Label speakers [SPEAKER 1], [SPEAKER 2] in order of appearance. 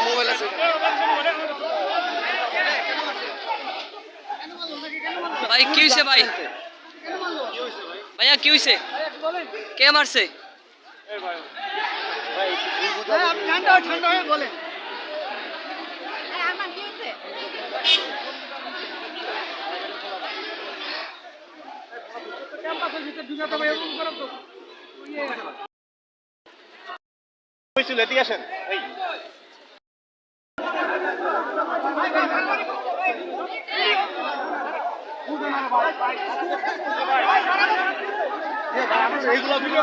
[SPEAKER 1] Mobile আছে
[SPEAKER 2] ভাই কি হয়েছে ভাই? ভাইয়া কি হয়েছে কে মারছে?
[SPEAKER 3] ঠান্ডা ঠান্ডা হয়ে বলেন।
[SPEAKER 4] আমার কি হয়েছে
[SPEAKER 3] ক্যাম্পাসের ভিতরে ঢুকে তবে এরকম করো তো
[SPEAKER 1] হয়েছিল এদিকে আসেন। এই এইগুলো ভিডিও